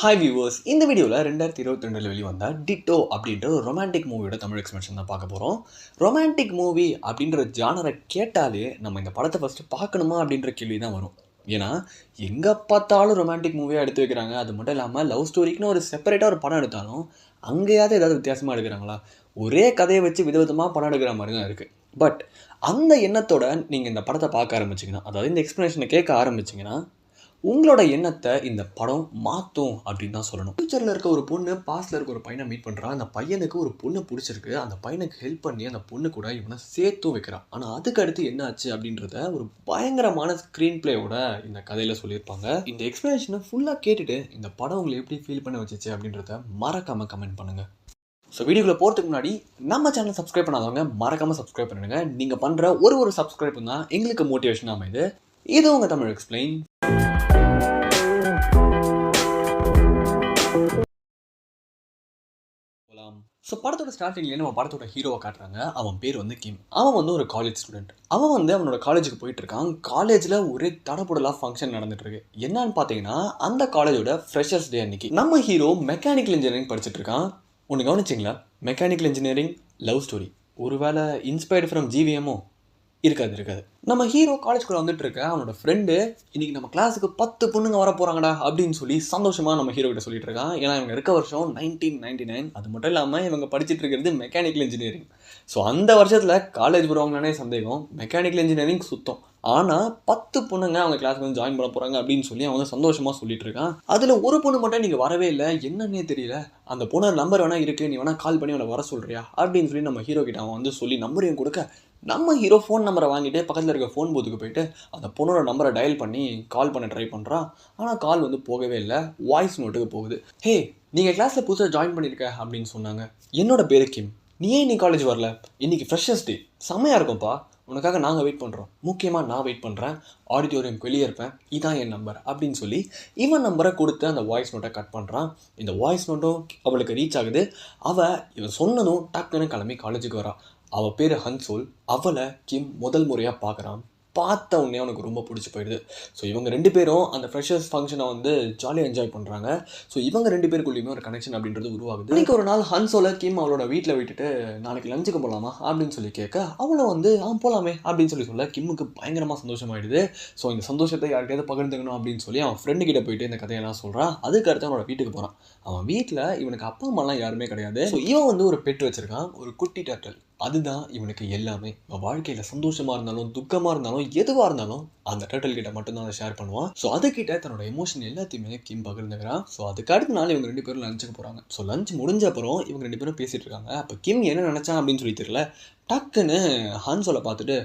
Hi viewers இந்த வீடியோவில் ரெண்டாயிரத்தி இருபத்தி ரெண்டில் வெளிவந்த டிட்டோ அப்படின்ற ஒரு ரொமான்டிக் மூவியோட தமிழ் எக்ஸ்பிரஷன் தான் பார்க்க போகிறோம் ரொமான்டிக் மூவி அப்படின்ற ஜானரை கேட்டாலே நம்ம இந்த படத்தை ஃபஸ்ட்டு பார்க்கணுமா அப்படின்ற கேள்வி தான் வரும். ஏன்னா எங்கே பார்த்தாலும் ரொமான்டிக் மூவியாக எடுத்து வைக்கிறாங்க. அது மட்டும் இல்லாமல் லவ் ஸ்டோரிக்குன்னு ஒரு செப்பரேட்டாக ஒரு படம் எடுத்தாலும் அங்கேயாவது ஏதாவது வித்தியாசமாக எடுக்கிறாங்களா? ஒரே கதையை வச்சு விதவிதமாக படம் எடுக்கிற மாதிரி தான் இருக்குது பட் அந்த எண்ணத்தோட நீங்கள் இந்த படத்தை பார்க்க ஆரம்பிச்சிங்கன்னா அதாவது இந்த எக்ஸ்ப்ளனேஷனை கேட்க ஆரம்பிச்சிங்கன்னா உங்களோட எண்ணத்தை இந்த படம் மாற்றும் அப்படின்னு தான் சொல்லணும். ஃபியூச்சரில் இருக்க ஒரு பொண்ணு பாஸ்டில் இருக்க ஒரு பையனை மீட் பண்ணுறான் அந்த பையனுக்கு ஒரு பொண்ணு பிடிச்சிருக்கு. அந்த பையனுக்கு ஹெல்ப் பண்ணி அந்த பொண்ணு கூட இவனை சேர்த்தும் வைக்கிறான் ஆனால் அதுக்கு அடுத்து என்ன ஆச்சு அப்படின்றத ஒரு பயங்கரமான ஸ்க்ரீன் பிளேயோட இந்த கதையில் சொல்லியிருப்பாங்க. இந்த எக்ஸ்பிளனேஷனை ஃபுல்லாக கேட்டுட்டு இந்த படம் உங்களை எப்படி ஃபீல் பண்ண வச்சிச்சு அப்படின்றத மறக்காமல் கமெண்ட் பண்ணுங்கள் ஸோ வீடியோக்குள்ளே போகிறதுக்கு முன்னாடி நம்ம சேனல் சப்ஸ்கிரைப் பண்ணாதவங்க மறக்காமல் சப்ஸ்கிரைப் பண்ணுங்கள் நீங்கள் பண்ணுற ஒரு ஒரு சப்ஸ்கிரைப் தான் எங்களுக்கு மோட்டிவேஷன் அமைது இது உங்கள் தமிழ் எக்ஸ்பிளைன் ஸோ படத்தோட ஸ்டார்டிங்லேயே நம்ம படத்தோட ஹீரோவை காட்டுறாங்க. அவன் பேர் வந்து கிம் அவன் வந்து ஒரு காலேஜ் ஸ்டூடெண்ட் அவன் வந்து அவனோட காலேஜுக்கு போயிட்டு இருக்கான். காலேஜில் ஒரே தடப்புடலாக ஃபங்க்ஷன் நடந்துட்டு இருக்கு. என்னன்னு பார்த்தீங்கன்னா அந்த காலேஜோட ஃப்ரெஷர்ஸ் டே அன்னைக்கு நம்ம ஹீரோ மெக்கானிக்கல் இன்ஜினியரிங் படிச்சுட்டு இருக்கான். ஒன்று கவனிச்சிங்களா? மெக்கானிக்கல் இன்ஜினியரிங் லவ் ஸ்டோரி ஒருவேளை இன்ஸ்பயர்டு ஃப்ரம் ஜிவிஎம்மோ இருக்காது இருக்காது. நம்ம ஹீரோ காலேஜ்குள்ளே வந்துட்டு இருக்க அவனோட ஃப்ரெண்டு இன்னைக்கு நம்ம கிளாஸுக்கு பத்து பொண்ணுங்க வர போகிறாங்கடா அப்படின்னு சொல்லி சந்தோஷமாக நம்ம ஹீரோ கிட்ட சொல்லிட்டு இருக்கான். ஏன்னா இவங்க இருக்க வருஷம் நைன்டீன் நைன்டி நைன் அது மட்டும் இல்லாமல் இவங்க படிச்சிட்டு இருக்கிறது மெக்கானிக்கல் இன்ஜினியரிங் ஸோ அந்த வருஷத்தில் காலேஜ் போகிறவங்களானே சந்தேகம். மெக்கானிக்கல் இன்ஜினியரிங் சுத்தம். ஆனால் பத்து பொண்ணுங்க அவங்க கிளாஸ்க்கு வந்து ஜாயின் பண்ண போகிறாங்க அப்படின்னு சொல்லி அவன் வந்து சந்தோஷமாக சொல்லிட்டு இருக்கான். அதில் ஒரு பொண்ணு மட்டும் நீங்கள் வரவே இல்லை. என்னன்னே தெரியல. அந்த பொண்ணு நம்பர் வேணால் இருக்கு. நீ வேணால் கால் பண்ணி அவனை வர சொல்கிறியா அப்படின்னு சொல்லி நம்ம ஹீரோ கிட்ட அவன் வந்து சொல்லி நம்பரையும் கொடுக்க நம்ம ஹீரோ ஃபோன் நம்பரை வாங்கிட்டு பக்கத்தில் இருக்க ஃபோன் பூத்துக்கு போயிட்டு அந்த பொண்ணோட நம்பரை டயல் பண்ணி கால் பண்ண ட்ரை பண்ணுறான் ஆனால் கால் வந்து போகவே இல்லை. வாய்ஸ் நோட்டுக்கு போகுது. ஹே நீங்கள் கிளாஸில் புதுசாக ஜாயின் பண்ணியிருக்க அப்படின்னு சொன்னாங்க. என்னோட பேர் கிம். நீ ஏன் நீ காலேஜ் வரல? இன்னைக்கு ஃப்ரெஷர்ஸ் டே செம்மையாக இருக்கும்ப்பா. உனக்காக நாங்கள் வெயிட் பண்ணுறோம் முக்கியமாக நான் வெயிட் பண்ணுறேன் ஆடிட்டோரியம் வெளியே இருப்பேன். இதான் என் நம்பர் அப்படின்னு சொல்லி இவன் நம்பரை கொடுத்து அந்த வாய்ஸ் நோட்டை கட் பண்ணுறான் இந்த வாய்ஸ் நோட்டும் அவளுக்கு ரீச் ஆகுது. அவள் இவன் சொன்னதும் டக்குன்னு கிளம்பி காலேஜுக்கு வரா. அவள் பேர் ஹன்சோல். அவளை கிம் முதல் முறையாக பார்க்குறான் பார்த்த உடனே அவனுக்கு ரொம்ப பிடிச்சி போயிடுது. ஸோ இவங்க ரெண்டு பேரும் அந்த ஃப்ரெஷர்ஸ் ஃபங்க்ஷனை வந்து ஜாலியாக என்ஜாய் பண்ணுறாங்க ஸோ இவங்க ரெண்டு பேருக்குள்ளேயுமே ஒரு கனெக்ஷன் அப்படின்றது உருவாகுது. இன்றைக்கி ஒரு நாள் ஹன்சோல கிம் அவளோட வீட்டில் விட்டுட்டு நாளைக்கு லஞ்சுக்கு போகலாமா அப்படின்னு சொல்லி கேட்க அவளும் வந்து ஆ போகலாமே அப்படின்னு சொல்லி சொல்ல கிம்முக்கு பயங்கரமாக சந்தோஷமாயிடுது. ஸோ இந்த சந்தோஷத்தை யார்கிட்டயாவது பகிர்ந்துக்கணும் அப்படின்னு சொல்லி அவன் ஃப்ரெண்டு கிட்ட போயிட்டு இந்த கதையெல்லாம் சொல்கிறான் அதுக்கு அடுத்து அவனோட வீட்டுக்கு போகிறான் அவன் வீட்டில் இவனுக்கு அப்பா அம்மாலாம் யாருமே கிடையாது. ஸோ இவன் வந்து ஒரு பெட் வச்சிருக்கான். ஒரு குட்டி டர்ட்டல் அதுதான் இவனுக்கு எல்லாமே. இவன் வாழ்க்கையில் சந்தோஷமாக இருந்தாலும் துக்கமாக இருந்தாலும் எதுவாக இருந்தாலும் அந்த டர்ட்டல் கிட்ட மட்டும்தான் அதை ஷேர் பண்ணுவான். ஸோ அதுக்கிட்ட தன்னோட எமோஷன் எல்லாத்தையுமே கிம் பகிர்ந்துக்கிறான் ஸோ அதுக்கு அடுத்த நாள் இவங்க ரெண்டு பேரும் லஞ்சுக்கு போகிறாங்க ஸோ லஞ்ச் முடிஞ்ச அப்புறம் இவங்க ரெண்டு பேரும் பேசிட்டு இருக்காங்க. அப்போ கிம் என்ன நினச்சான் அப்படின்னு சொல்லி தெரியல. டக்குன்னு ஹான்சோலை பார்த்துட்டு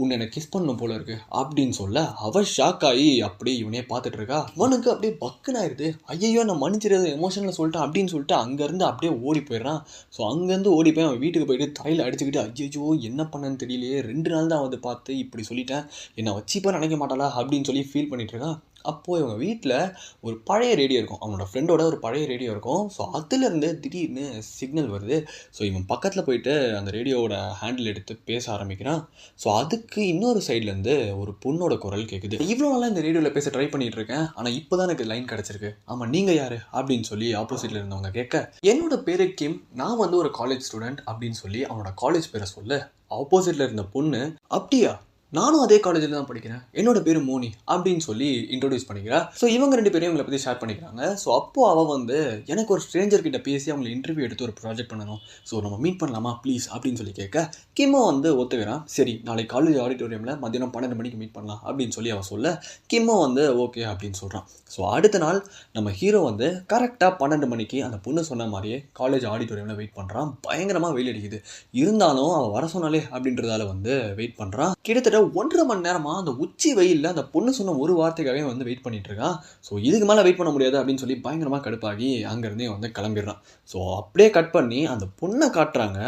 உன்னை எனக்கு கிஸ் பண்ணணும் போல இருக்கு அப்படின்னு சொல்ல அவ ஷாக் ஆகி அப்படியே இவனே பார்த்துட்டு இருக்கா. அவனுக்கு அப்படியே பக்குன்னு ஆயிடுது ஐயோ நான் மன்னிச்சிருது எமோஷனில் சொல்லிட்டேன் அப்படின்னு சொல்லிட்டு அங்கேருந்து அப்படியே ஓடி போயிடுறான். ஸோ அங்கேருந்து ஓடி போய் அவன் வீட்டுக்கு போயிட்டு தலையில் அடிச்சுக்கிட்டு ஐயோ என்ன பண்ணன்னு தெரியலையே. ரெண்டு நாள் தான் வந்து பார்த்து இப்படி சொல்லிட்டேன். என்னை வச்சுப்பா நினைக்க மாட்டாளா அப்படின்னு சொல்லி ஃபீல் பண்ணிட்டு இருக்கான். அப்போது இவங்க வீட்டில் ஒரு பழைய ரேடியோ இருக்கும். அவனோட ஃப்ரெண்டோட ஒரு பழைய ரேடியோ இருக்கும். ஸோ அதுலேருந்து திடீர்னு சிக்னல் வருது. ஸோ இவன் பக்கத்தில் போயிட்டு அந்த ரேடியோவோட ஹேண்டில் எடுத்து பேச ஆரம்பிக்கிறான். ஸோ அதுக்கு இன்னொரு சைட்லேருந்து ஒரு பொண்ணோட குரல் கேட்குது இவ்வளோ நாளாக இந்த ரேடியோவில் பேச ட்ரை பண்ணிகிட்டு இருக்கேன். ஆனால் இப்போ தான் எனக்கு லைன் கிடச்சிருக்கு. ஆமாம் நீங்கள் யார்? அப்படின்னு சொல்லி ஆப்போசிட்டில் இருந்தவங்க கேட்க என்னோட பேரு கிம். நான் வந்து ஒரு காலேஜ் ஸ்டூடெண்ட் அப்படின்னு சொல்லி அவனோட காலேஜ் பேரை சொல்ல. ஆப்போசிட்டில் இருந்த பொண்ணு அப்படியா? நானும் அதே காலேஜில் தான் படிக்கிறேன். என்னோட பேர் மோனி அப்படின்னு சொல்லி இன்ட்ரடியூஸ் பண்ணிக்கிறேன் ஸோ இவங்க ரெண்டு பேரும் இவங்களை பற்றி ஷேர் பண்ணிக்கிறாங்க. ஸோ அப்போ அவள் வந்து எனக்கு ஒரு ஸ்ட்ரேஞ்சர் கிட்ட பேசி அவங்களை இன்டர்வியூ எடுத்து ஒரு ப்ராஜெக்ட் பண்ணணும். ஸோ நம்ம மீட் பண்ணலாமா? ப்ளீஸ் அப்படின்னு சொல்லி கேட்க கிம்மோ வந்து ஒத்துக்கிறான் சரி நாளைக்கு காலேஜ் ஆடிட்டோரியமில் மத்தியானம் பன்னெண்டு மணிக்கு மீட் பண்ணலாம் அப்படின்னு சொல்லி அவன் சொல்ல கிம்மோ வந்து ஓகே அப்படின்னு சொல்கிறான் ஸோ அடுத்த நாள் நம்ம ஹீரோ வந்து கரெக்டாக பன்னெண்டு மணிக்கு அந்த பொண்ணு சொன்ன மாதிரியே காலேஜ் ஆடிட்டோரியமில் வெயிட் பண்ணுறான் பயங்கரமாக வெயில் அடிக்குது. இருந்தாலும் அவன் வர சொன்னாலே அப்படின்றதால வந்து வெயிட் பண்ணுறான் கிட்டத்தட்ட ஒன்றரை மணி நேரமாக அந்த உச்சி வெயிலில் அந்த பொண்ணு சொன்ன ஒரு வார்த்தைக்காகவே வந்து வெயிட் பண்ணிட்டு இருக்கான் ஸோ இதுக்கு மேலே வெயிட் பண்ண முடியாது அப்படின்னு சொல்லி பயங்கரமாக கடுப்பாகி அங்கேருந்தே வந்து கிளம்பிடுறான் ஸோ அப்படியே கட் பண்ணி அந்த பொண்ணை காட்டுறாங்க.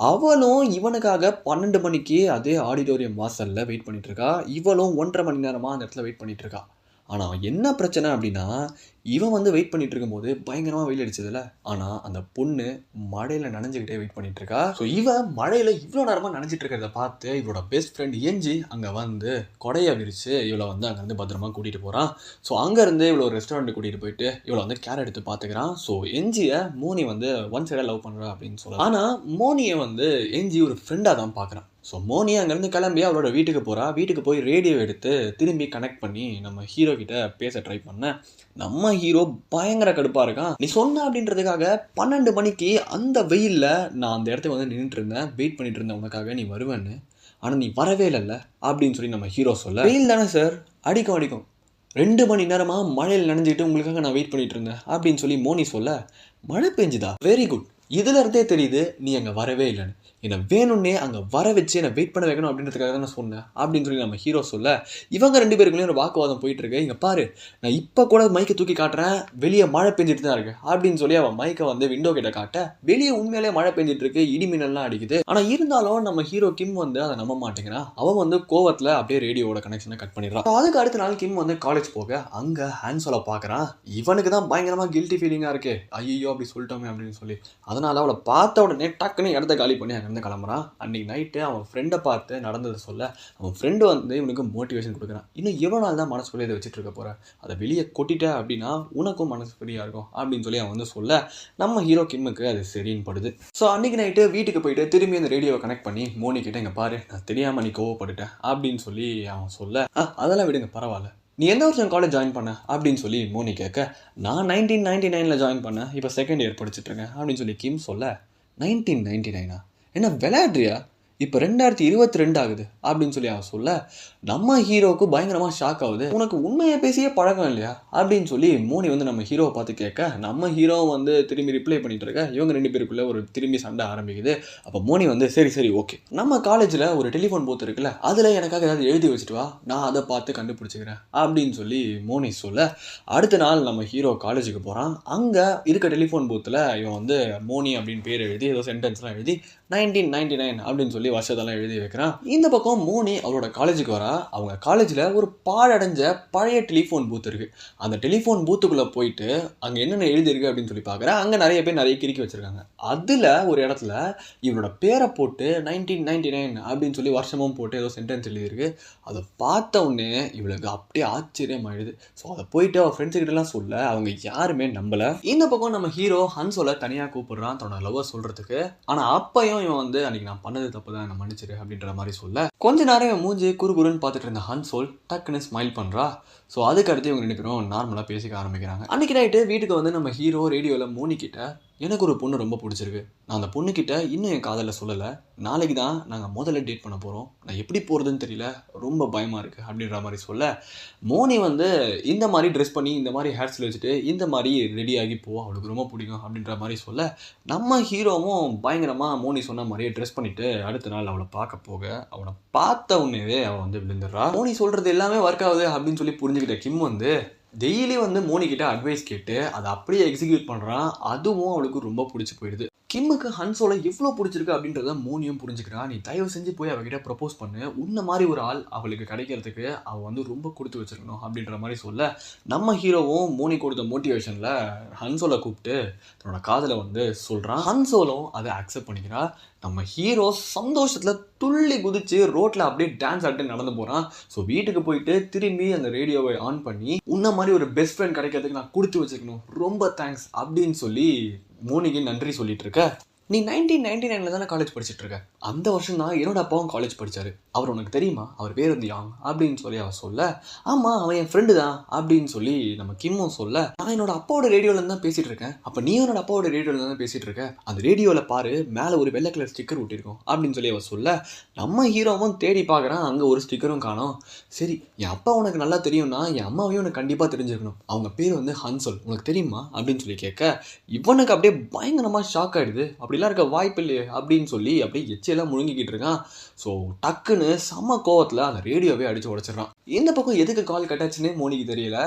அவளும் இவனுக்காக பன்னெண்டு மணிக்கு அதே ஆடிட்டோரியம் வாசலில் வெயிட் பண்ணிகிட்ருக்கா இருக்கா இவளும் ஒன்றரை மணி நேரமாக அந்த இடத்துல வெயிட் பண்ணிகிட்ருக்கா இருக்கா ஆனால் என்ன பிரச்சனை அப்படின்னா இவன் வந்து வெயிட் பண்ணிட்டு இருக்கும்போது பயங்கரமாக வெயில் அடிச்சதுல. ஆனால் அந்த பொண்ணு மழையில் நனைஞ்சுக்கிட்டே வெயிட் பண்ணிட்டு இருக்கா. ஸோ இவன் மழையில் இவ்வளோ நேரமாக நனைஞ்சிட்டு இருக்கிறத பார்த்து இவளோட பெஸ்ட் ஃப்ரெண்ட் ஏஞ்சி அங்கே வந்து கொடையை விரிச்சு இவளை வந்து அங்கேருந்து பத்திரமா கூட்டிகிட்டு போகிறான் ஸோ அங்கேருந்து இவ்வளோ ரெஸ்டாரண்ட் கூட்டிகிட்டு போயிட்டு இவளை வந்து கேர் எடுத்து பார்த்துக்கிறான். ஸோ எஞ்சியை மோனி வந்து ஒன் சைடாக லவ் பண்ணுறா அப்படின்னு சொல்லலாம் ஆனால் மோனியை வந்து எஞ்சி ஒரு ஃப்ரெண்டாக தான் பார்க்குறான். ஸோ மோனி அங்கேருந்து கிளம்பி அவளோட வீட்டுக்கு போகிறா வீட்டுக்கு போய் ரேடியோ எடுத்து திரும்பி கனெக்ட் பண்ணி நம்ம ஹீரோ கிட்ட பேச ட்ரை பண்ண. நம்ம ஹீரோ பயங்கர கடுப்பாக இருக்கான். நீ சொன்ன அப்படின்றதுக்காக பன்னெண்டு மணிக்கு அந்த வெயிலில் நான் அந்த இடத்துக்கு வந்து நின்றுட்டு இருந்தேன். வெயிட் பண்ணிட்டு இருந்தேன். உனக்காக நீ வருவேன்னு. ஆனால் நீ வரவே இல்லைல்ல அப்படின்னு சொல்லி நம்ம ஹீரோ சொல்ல. வெயில் தானே சார் அடிக்கும் அடிக்கும். ரெண்டு மணி நேரமாக மழையில் நனைஞ்சிட்டு உங்களுக்காக நான் வெயிட் பண்ணிட்டு இருந்தேன் அப்படின்னு சொல்லி மோனி சொல்ல. மழை பெஞ்சுதா? வெரி குட் இதுல இருந்தே தெரியுது நீ அங்கே வரவே இல்லைன்னு. என்னை வேணும்னே அங்கே வர வச்சு என்னை வெயிட் பண்ண வைக்கணும் அப்படின்றதுக்காக தான் நான் சொன்னேன். அப்படின்னு சொல்லி நம்ம ஹீரோ சொல்ல இவங்க ரெண்டு பேருக்குள்ளேயும் ஒரு வாக்குவாதம் போயிட்டு இருக்கு இங்கே பாரு நான் இப்போ கூட மைக்கை தூக்கி காட்டுறேன். வெளியே மழை பெஞ்சிட்டு தான் இருக்கு. அப்படின்னு சொல்லி அவன் மைக்கை வந்து விண்டோ கிட்ட காட்ட வெளியே உண்மையிலே மழை பெஞ்சிட்டு இருக்கு இடிமின்னல்லாம் அடிக்குது. ஆனால் இருந்தாலும் நம்ம ஹீரோ கிம் வந்து அதை நம்ப மாட்டேங்கிறான். அவன் வந்து கோவத்தில் அப்படியே ரேடியோவோட கனெக்ஷனை கட் பண்ணிடுறான். அதுக்கு அடுத்த நாள் கிம் வந்து காலேஜ் போக அங்கே ஹேண்ட்ஸோல பார்க்குறான் இவனுக்கு தான் பயங்கரமாக கில்ட்டி ஃபீலிங்காக இருக்கு. ஐயோ அப்படி சொல்லிட்டோமே அப்படின்னு சொல்லி. அதனால அவளை பார்த்த உடனே டக்குன்னு இடத்த காலி பண்ணி அங்கேருந்து கிளம்புறான். அன்னைக்கு நைட்டு அவன் ஃப்ரெண்டை பார்த்து நடந்ததை சொல்ல அவன் ஃப்ரெண்டு வந்து இவனுக்கு மோட்டிவேஷன் கொடுக்குறான். இன்னும் எவ்வளோ நாள் தான் மனசுக்குள்ளே இதை வச்சுட்டு இருக்க போகிறேன் அதை வெளியே கொட்டிட்ட அப்படின்னா உனக்கும் மனசு ஃப்ரீயாக இருக்கும் அப்படின்னு சொல்லி அவன் வந்து சொல்ல நம்ம ஹீரோ கிம்முக்கு அது சரின்னு படுது. ஸோ அன்னைக்கு நைட்டு வீட்டுக்கு போயிட்டு திரும்பி அந்த ரேடியோவை கனெக்ட் பண்ணி மோனி கிட்ட இங்கே பாரு நான் தெரியாமல் நீ கோவப்பட்டுட்டேன் அப்படின்னு சொல்லி அவன் சொல்ல அதெல்லாம் விடுங்க பரவாயில்ல. நீ எந்த வருஷம் காலேஜ் ஜாயின் பண்ண? அப்படின்னு சொல்லி மோனி கேட்க நான் நைன்டீன் நைன்டி நைனில் ஜாயின் பண்ணேன் இப்போ செகண்ட் இயர் படிச்சுட்டு இருக்கேன் அப்படின்னு சொல்லி கிம் சொல்ல நைன்டீன் நைன்டி நைனா என்ன விளையாடுறியா? இப்போ ரெண்டாயிரத்தி இருபத்தி ரெண்டு ஆகுது அப்படின்னு சொல்லி அவன் சொல்ல நம்ம ஹீரோவுக்கு பயங்கரமாக ஷாக் ஆகுது. உனக்கு உண்மையை பேசியே பழக்கம் இல்லையா? அப்படின்னு சொல்லி மோனி வந்து நம்ம ஹீரோவை பார்த்து கேட்க நம்ம ஹீரோ வந்து திரும்பி ரிப்ளை பண்ணிட்டு இருக்க இவங்க ரெண்டு பேருக்குள்ளே ஒரு திரும்பி சண்டை ஆரம்பிக்குது. அப்போ மோனி வந்து சரி சரி ஓகே நம்ம காலேஜில் ஒரு டெலிஃபோன் போத்து இருக்குல்ல அதில் எனக்காக ஏதாவது எழுதி வச்சுட்டு வா நான் அதை பார்த்து கண்டுபிடிச்சிக்கிறேன் அப்படின்னு சொல்லி மோனி சொல்ல அடுத்த நாள் நம்ம ஹீரோ காலேஜுக்கு போகிறான் அங்கே இருக்க டெலிஃபோன் பூத்தில் இவன் வந்து மோனி அப்படின்னு பேர் எழுதி ஏதோ சென்டென்ஸ்லாம் எழுதி நைன்டீன் நைன்டி நைன் அப்படின்னு சொல்லி வருஷத்தெல்லாம் எழுதி வைக்கிறான். இந்த பக்கம் மோனி அவரோட காலேஜுக்கு வரா. அவங்க காலேஜில் ஒரு பாழடைஞ்ச பழைய டெலிஃபோன் பூத் இருக்குது அந்த டெலிஃபோன் பூத்துக்குள்ளே போயிட்டு அங்கே என்னென்ன எழுதியிருக்கு அப்படின்னு சொல்லி பார்க்குறேன் அங்கே நிறைய பேர் நிறைய கிறுக்கி வச்சுருக்காங்க. அதில் ஒரு இடத்துல இவரோட பேரை போட்டு நைன்டீன் நைன்டி நைன் அப்படின்னு சொல்லி வருஷமும் போட்டு ஏதோ சென்டென்ஸ் எழுதியிருக்கு. அதை பார்த்த உடனே இவளுக்கு அப்படியே ஆச்சரியம் ஆயிடுது. ஸோ அதை போயிட்டு அவள் ஃப்ரெண்ட்ஸ் கிட்டலாம் சொல்ல அவங்க யாருமே நம்பலை. இந்த பக்கம் நம்ம ஹீரோ ஹன்சோல தனியாக கூப்பிடுறான். தன்னோட லவ்வர் சொல்கிறதுக்கு ஆனால் அப்பையும் இவன் வந்து அன்னைக்கு நான் பண்ணது தப்பு தான் நான் மன்னிச்சிரு அப்படின்ற மாதிரி சொல்ல கொஞ்ச நேரம் இவன் மூஞ்சி குறுகுருன்னு பார்த்துட்டு இருந்த ஹன்சோல் டக்குன்னு ஸ்மைல் பண்றா. ஸோ அதுக்கு அடுத்து இவங்க ரெண்டு பேரும் நார்மலாக பேசிக்க ஆரம்பிக்கிறாங்க. அன்னைக்கு நைட்டு வீட்டுக்கு வந்து நம்ம ஹீரோ ரேடியோவில் மோனி கிட்ட எனக்கு ஒரு பொண்ணு ரொம்ப பிடிச்சிருக்கு. நான் அந்த பொண்ணுக்கிட்ட இன்னும் என் காதலில் சொல்லலை. நாளைக்கு தான் நாங்கள் முதல்ல டேட் பண்ண போகிறோம் நான் எப்படி போகிறதுன்னு தெரியல. ரொம்ப பயமாக இருக்குது அப்படின்ற மாதிரி சொல்ல மோனி வந்து இந்த மாதிரி ட்ரெஸ் பண்ணி இந்த மாதிரி ஹேர் ஸ்டைல் வச்சுட்டு இந்த மாதிரி ரெடி ஆகி போ அவளுக்கு ரொம்ப பிடிக்கும் அப்படின்ற மாதிரி சொல்ல நம்ம ஹீரோவும் பயங்கரமாக மோனி சொன்ன மாதிரியே ட்ரெஸ் பண்ணிவிட்டு அடுத்த நாள் அவளை பார்க்க போக அவனை பார்த்த உடனேவே அவன் வந்து விழுந்துடுறா. மோனி சொல்கிறது எல்லாமே ஒர்க் ஆகுது அப்படின்னு சொல்லி புரிஞ்சுக்கிட்ட கிம் வந்து டெய்லி வந்து மோனிக்கிட்ட அட்வைஸ் கேட்டு அதை அப்படியே எக்ஸிக்யூட் பண்ணுறான் அதுவும் அவளுக்கு ரொம்ப பிடிச்சி போயிடுது. கிம்முக்கு ஹன்சோலை எவ்வளோ பிடிச்சிருக்கு அப்படின்றத மோனியும் புரிஞ்சுக்கிறான் நீ தயவு செஞ்சு போய் அவகிட்ட ப்ரப்போஸ் பண்ணு. உன்ன மாதிரி ஒரு ஆள் அவளுக்கு கிடைக்கிறதுக்கு அவள் வந்து ரொம்ப கொடுத்து வச்சிருக்கணும் அப்படின்ற மாதிரி சொல்ல நம்ம ஹீரோவும் மோனி கொடுத்த மோட்டிவேஷனில் ஹன்சோலை கூப்பிட்டு தன்னோட காதலை வந்து சொல்கிறான் ஹன்சோலும் அதை அக்செப்ட் பண்ணிக்கிறா. நம்ம ஹீரோ சந்தோஷத்தில் துள்ளி குதிச்சு ரோட்டில் அப்படியே டான்ஸ் ஆட்டு நடந்து போகிறான் ஸோ வீட்டுக்கு போயிட்டு திரும்பி அந்த ரேடியோவை ஆன் பண்ணி உன்ன மாதிரி ஒரு பெஸ்ட் ஃப்ரெண்ட் கிடைக்கிறதுக்கு நான் கொடுத்து வச்சுக்கணும் ரொம்ப தேங்க்ஸ் அப்படின்னு சொல்லி மோனிக்கு நன்றி சொல்லிட்டு இருக்க. நீ நைன்டீன் நைன்டி நைனில் தானே காலேஜ் படிச்சுட்டு இருக்க? அந்த வருஷம் தான் என்னோட அப்பாவும் காலேஜ் படித்தார் அவர் உனக்கு தெரியுமா? அவர் பேர் வந்து யாங் அப்படின்னு சொல்லி அவர் சொல்ல ஆமாம் அவன் என் ஃப்ரெண்டு தான் அப்படின்னு சொல்லி நம்ம கிம்மும் சொல்ல நான் என்னோட அப்பாவோட ரேடியோவில் தான் பேசிட்டு இருக்கேன். அப்போ நீ என்னோட அப்பாவோட ரேடியோவில் தான் பேசிட்டு இருக்க. அந்த ரேடியோவில் பாரு மேலே ஒரு வெள்ளை கலர் ஸ்டிக்கர் ஒட்டியிருக்கும் அப்படின்னு சொல்லி அவர் சொல்ல நம்ம ஹீரோவும் தேடி பார்க்குறான் அங்கே ஒரு ஸ்டிக்கரும் காணும். சரி என் அப்பா உனக்கு நல்லா தெரியும்னா என் அம்மாவையும் உனக்கு கண்டிப்பாக தெரிஞ்சிருக்கணும். அவங்க பேர் வந்து ஹன்சோல். உனக்கு தெரியுமா? அப்படின்னு சொல்லி கேட்க இவனுக்கு அப்படியே பயங்கரமாக ஷாக் ஆகிடுது அப்படிலாம் இருக்க வாய்ப்பு இல்லையே அப்படின்னு சொல்லி அப்படியே எச்சையெல்லாம் முழுங்கிக்கிட்டு இருக்கான். ஸோ டக்குன்னு செம்ம கோவத்தில் அந்த ரேடியோவே அடித்து உடச்சிடுறான். இந்த பக்கம் எதுக்கு கால் கட்டாச்சுன்னே மோனிக்கு தெரியல.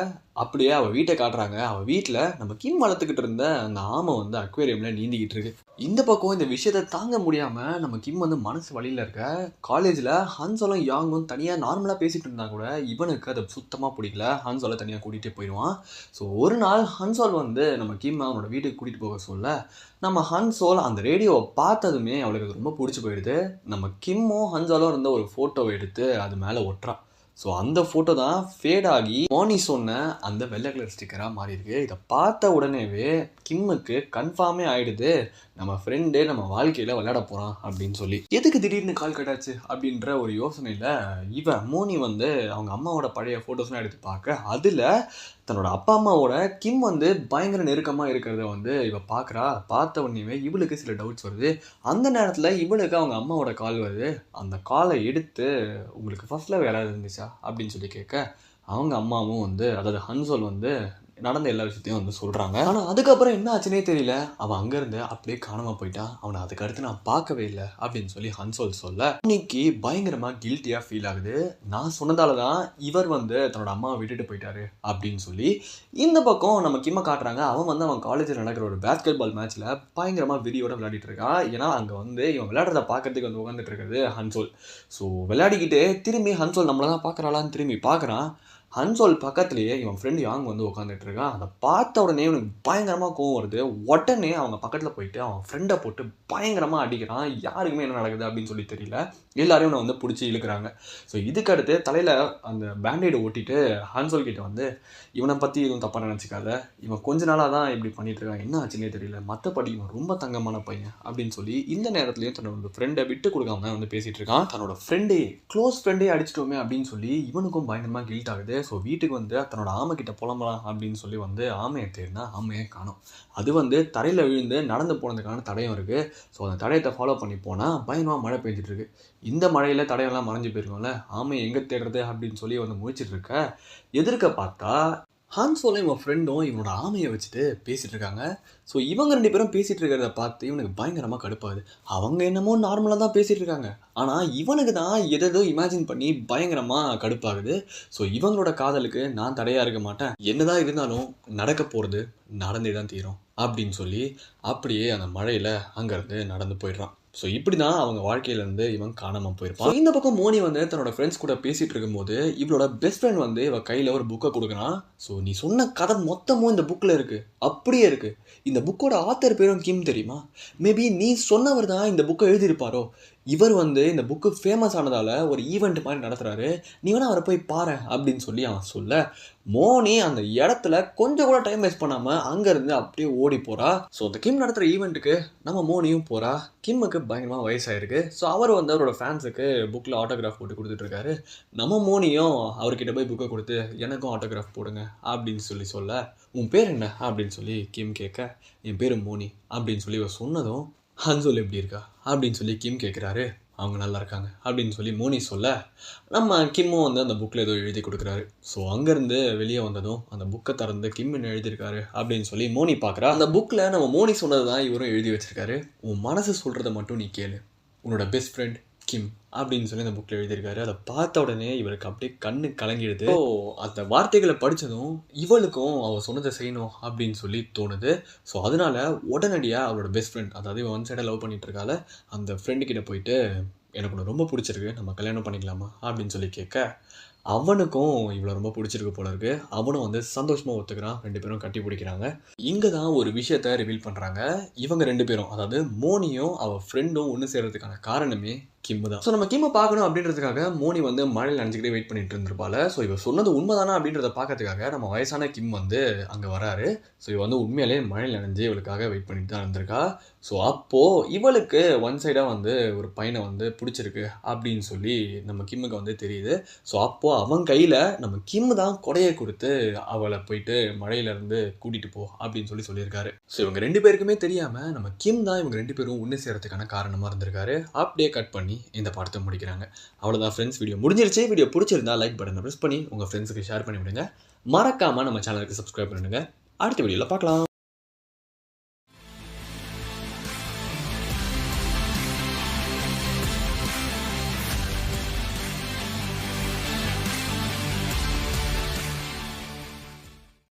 அப்படியே அவள் வீட்டை காட்டுறாங்க. அவள் வீட்டில் நம்ம கிம் வளர்த்துக்கிட்டு இருந்த அந்த ஆமை வந்து அக்வேரியமில் நீந்திக்கிட்டு இருக்கு. இந்த பக்கம் இந்த விஷயத்தை தாங்க முடியாமல் நம்ம கிம் வந்து மனசு வழியில் இருக்க காலேஜில் ஹன்சோலும் யாங்கும் தனியாக நார்மலாக பேசிகிட்டு இருந்தால் கூட இவனுக்கு அதை சுத்தமாக பிடிக்கல. ஹன்சோலை தனியாக கூட்டிகிட்டே போயிடுவான். ஸோ ஒரு நாள் ஹன்சோல் வந்து நம்ம கிம் அவனோட வீட்டுக்கு கூட்டிகிட்டு போக சொல்ல நம்ம ஹன்சோல் அந்த ரேடியோவை பார்த்ததுமே அவளுக்கு ரொம்ப பிடிச்சி போயிடுது. நம்ம கிம்மும் ஹன்சோலும் இருந்த ஒரு ஃபோட்டோவை எடுத்து அது மேலே ஒட்டுறான். ஸோ அந்த ஃபோட்டோ தான் ஃபேட் ஆகி மோனி சொன்ன அந்த வெள்ளை கலர் ஸ்டிக்கராக மாறி இருக்கு. இதை பார்த்த உடனேவே கிம்முக்கு கன்ஃபார்மே ஆயிடுது நம்ம ஃப்ரெண்டு நம்ம வாழ்க்கையில் விளையாட போகிறான் அப்படின்னு சொல்லி. எதுக்கு திடீர்னு கால் கட்டாச்சு அப்படின்ற ஒரு யோசனையில் இவன் மோனி வந்து அவங்க அம்மாவோட பழைய ஃபோட்டோஸ்லாம் எடுத்து பார்க்க அதில் தன்னோட அப்பா அம்மாவோட கிம் வந்து பயங்கர நெருக்கமாக இருக்கிறத வந்து இவள் பார்க்குறா பார்த்த உடனேவே இவளுக்கு சில டவுட்ஸ் வருது. அந்த நேரத்தில் இவளுக்கு அவங்க அம்மாவோட கால் வருது. அந்த காலை எடுத்து உங்களுக்கு ஃபஸ்ட்டில் வேலை இருந்துச்சா? அப்படின்னு சொல்லி கேட்க அவங்க அம்மாவும் வந்து அதாவது ஹன்சோல் வந்து நடந்த எல்லா விஷயத்தையும் வந்து சொல்கிறாங்க ஆனால் அதுக்கப்புறம் என்ன ஆச்சுனே தெரியல. அவன் அங்கேருந்து அப்படியே காணாமல் போயிட்டான் அவனை அதுக்கு அடுத்து நான் பார்க்கவே இல்லை அப்படின்னு சொல்லி ஹன்சோல் சொல்ல இன்னைக்கு பயங்கரமாக கில்ட்டியாக ஃபீல் ஆகுது. நான் சொன்னதால தான் இவர் வந்து தன்னோட அம்மாவை விட்டுட்டு போயிட்டாரு. அப்படின்னு சொல்லி இந்த பக்கம் நம்ம கிம்ம காட்டுறாங்க. அவன் வந்து அவன் காலேஜில் நடக்கிற ஒரு பேஸ்கெட் பால் மேட்ச்சில் பயங்கரமாக விதியோட விளையாடிட்டு இருக்கான் ஏன்னா அங்கே வந்து இவன் விளையாடுறத பார்க்கறதுக்கு வந்து உட்காந்துட்டு இருக்கிறது ஹன்சோல். ஸோ விளையாடிக்கிட்டே திரும்பி ஹன்சோல் நம்மளை தான் பார்க்குறாளான்னு திரும்பி பார்க்குறான். ஹன்சோல் பக்கத்துலேயே இவன் ஃப்ரெண்டு யாங் வந்து உட்காந்துட்டு இருக்கான் அதை பார்த்த உடனே இவனுக்கு பயங்கரமாக கோவம் வருது. உடனே அவங்க பக்கத்தில் போயிட்டு அவன் ஃப்ரெண்டை போட்டு பயங்கரமாக அடிக்கிறான். யாருக்குமே என்ன நடக்குது அப்படின்னு சொல்லி தெரியல. எல்லாரையும் இவனை வந்து பிடிச்சி இழுக்கிறாங்க. ஸோ இதுக்கு அடுத்து தலையில் அந்த பேண்டேடை ஓட்டிட்டு ஹன்சோல் கிட்ட வந்து இவனை பற்றி எதுவும் தப்பாக நினச்சிக்காத. இவன் கொஞ்ச நாளாக தான் இப்படி பண்ணிட்டு இருக்கான் என்ன ஆச்சுன்னே தெரியல. மற்றபடி இவன் ரொம்ப தங்கமான பையன். அப்படின்னு சொல்லி இந்த நேரத்துலையும் தன்னோட ஃப்ரெண்டை விட்டு கொடுக்காம வந்து பேசிட்டு இருக்கான் தன்னோட ஃப்ரெண்டே க்ளோஸ் ஃப்ரெண்டே அடிச்சிட்டோமே அப்படின்னு சொல்லி இவனுக்கும் பயங்கரமாக கில்ட் ஆகுது. ஸோ வீட்டுக்கு வந்து தன்னோட ஆமை புலம்பலாம் அப்படின்னு சொல்லி வந்து ஆமையை தேடினா ஆமையை காணும். அது வந்து தரையில் விழுந்து நடந்து போனதுக்கான தடயம் இருக்குது ஸோ அந்த தடயத்தை ஃபாலோ பண்ணி போனால் பயங்கரமாக மழை பெஞ்சிட்ருக்கு இந்த மழையில் தடையெல்லாம் மறைஞ்சு போயிருக்கோம்ல ஆமையை எங்கே தேடுறது அப்படின்னு சொல்லி வந்து முழிச்சிட்டு இருக்க எதிர்க்க பார்த்தா ஹான்சோலையும் இவன் ஃப்ரெண்டும் இவனோட ஆமையை வச்சுட்டு பேசிகிட்டு இருக்காங்க. ஸோ இவங்க ரெண்டு பேரும் பேசிகிட்டு இருக்கிறத பார்த்து இவனுக்கு பயங்கரமாக கடுப்பாகுது. அவங்க என்னமோ நார்மலாக தான் பேசிகிட்டு இருக்காங்க. ஆனால் இவனுக்கு தான் எதோ இமேஜின் பண்ணி பயங்கரமாக கடுப்பாகுது. ஸோ இவங்களோட காதலுக்கு நான் தடையாக இருக்க மாட்டேன். என்னதான் இருந்தாலும் நடக்க போகிறது நடந்தே தான் தீரும். அப்படின்னு சொல்லி அப்படியே அந்த மழையில் அங்கேருந்து நடந்து போயிடுறான். ஸோ இப்படி தான் அவங்க வாழ்க்கையிலேருந்து இவன் காணாமல் போயிருப்பான். இந்த பக்கம் மோனி வந்து தன்னோட ஃப்ரெண்ட்ஸ் கூட பேசிகிட்டு இருக்கும்போது இவளோட பெஸ்ட் ஃப்ரெண்ட் வந்து இவ கையில் ஒரு புக்கை கொடுக்குறான் ஸோ நீ சொன்ன கதை மொத்தமும் இந்த புக்கில் இருக்குது அப்படியே இருக்குது இந்த புக்கோட ஆத்தர் பேரும் கிம் தெரியுமா? மேபி நீ சொன்னவர் தான் இந்த புக்கை எழுதியிருப்பாரோ? இவர் வந்து இந்த புக்கு ஃபேமஸ் ஆனதால் ஒரு ஈவெண்ட் மாதிரி நடத்துகிறாரு நீ வேணால் அவரை போய் பாரு அப்படின்னு சொல்லி அவன் சொல்ல மோனி அந்த இடத்துல கொஞ்சம் கூட டைம் வேஸ்ட் பண்ணாமல் அங்கேருந்து அப்படியே ஓடி போகிறா ஸோ அந்த கிம் நடத்துகிற ஈவெண்ட்டுக்கு நம்ம மோனியும் போகிறா கிம்முக்கு பயங்கரமாக வயசாகிருக்கு ஸோ அவர் வந்து அவரோட ஃபேன்ஸுக்கு புக்கில் ஆட்டோகிராஃப் போட்டு கொடுத்துட்ருக்காரு நம்ம மோனியும் அவர்கிட்ட போய் புக்கை கொடுத்து எனக்கும் ஆட்டோகிராஃப் போடுங்க அப்படின்னு சொல்லி சொல்ல உன் பேர் என்ன? அப்படின்னு சொல்லி கிம் கேட்க என் பேர் மோனி அப்படின்னு சொல்லி இவர் சொன்னதும் ஹன்சோல் எப்படி இருக்கா? அப்படின்னு சொல்லி கிம் கேட்குறாரு அவங்க நல்லா இருக்காங்க. அப்படின்னு சொல்லி மோனி சொல்ல நம்ம கிம்மும் வந்து அந்த புக்கில் ஏதோ எழுதி கொடுக்குறாரு. ஸோ அங்கேருந்து வெளியே வந்ததும் அந்த புக்கை திறந்து கிம் என்ன எழுதியிருக்காரு அப்படின்னு சொல்லி மோனி பார்க்குறா அந்த புக்கில் நம்ம மோனி சொன்னது தான் இவரும் எழுதி வச்சிருக்காரு. உன் மனசு சொல்கிறத மட்டும் நீ கேளு. உன்னோட பெஸ்ட் ஃப்ரெண்ட் கிம் அப்படின்னு சொல்லி அந்த புக்கில் எழுதியிருக்காரு. அதை பார்த்த உடனே இவருக்கு அப்படியே கண்ணு கலங்கிடுது. ஸோ அந்த வார்த்தைகளை படித்ததும் இவளுக்கும் அவள் சொன்னதை செய்யணும் அப்படின்னு சொல்லி தோணுது. ஸோ அதனால உடனடியாக அவளோட பெஸ்ட் ஃப்ரெண்ட் அதாவது இவன் ஒன் சைடாக லவ் பண்ணிட்டு இருக்கால அந்த ஃப்ரெண்டு கிட்ட போயிட்டு எனக்கு உன்னை ரொம்ப பிடிச்சிருக்கு நம்ம கல்யாணம் பண்ணிக்கலாமா? அப்படின்னு சொல்லி கேட்க அவனுக்கும் இவ்வளோ ரொம்ப பிடிச்சிருக்கு போல இருக்கு. அவனும் வந்து சந்தோஷமாக ஒத்துக்கிறான். ரெண்டு பேரும் கட்டி பிடிக்கிறாங்க. இங்கே தான் ஒரு விஷயத்த ரிவீல் பண்ணுறாங்க இவங்க ரெண்டு பேரும் அதாவது மோனியும் அவள் ஃப்ரெண்டும் ஒன்று சேர்றதுக்கான காரணமே கிம்மு தான் ஸோ நம்ம கிம்மை பார்க்கணும் அப்படின்றதுக்காக மோனி வந்து மழையில் நினச்சிக்கிட்டே வெயிட் பண்ணிட்டு இருந்திருப்பால ஸோ இவர் சொன்னது உண்மைதானா அப்படின்றத பார்க்கறதுக்காக நம்ம வயசான கிம் வந்து அங்கே வராரு. ஸோ இவ வந்து உண்மையிலே மழையில் நினைஞ்சு இவளுக்காக வெயிட் பண்ணிட்டு தான் இருந்திருக்கா. ஸோ அப்போது இவளுக்கு ஒன் சைடாக வந்து ஒரு பையனை வந்து பிடிச்சிருக்கு அப்படின்னு சொல்லி நம்ம கிம்முக்கு வந்து தெரியுது. ஸோ அப்போது அவன் கையில் நம்ம கிம் தான் கொடையை கொடுத்து அவளை போயிட்டு மழையிலேருந்து கூட்டிகிட்டு போ அப்படின்னு சொல்லி சொல்லியிருக்காரு. ஸோ இவங்க ரெண்டு பேருக்குமே தெரியாமல் நம்ம கிம் தான் இவங்க ரெண்டு பேரும் ஒன்று சேரத்துக்கான காரணமாக இருந்திருக்காரு. அப்படியே கட் பண்ணி இந்த படத்தை முடிக்கிறாங்க. அவ்வளோதான் ஃப்ரெண்ட்ஸ் வீடியோ முடிஞ்சிருச்சு. வீடியோ பிடிச்சிருந்தா லைக் பட்டனை ப்ரெஸ் பண்ணி உங்கள் ஃப்ரெண்ட்ஸுக்கு ஷேர் பண்ணி விடுங்க. மறக்காமல் நம்ம சேனலுக்கு சப்ஸ்கிரைப் பண்ணுங்க அடுத்த வீடியோவில் பார்க்கலாம்.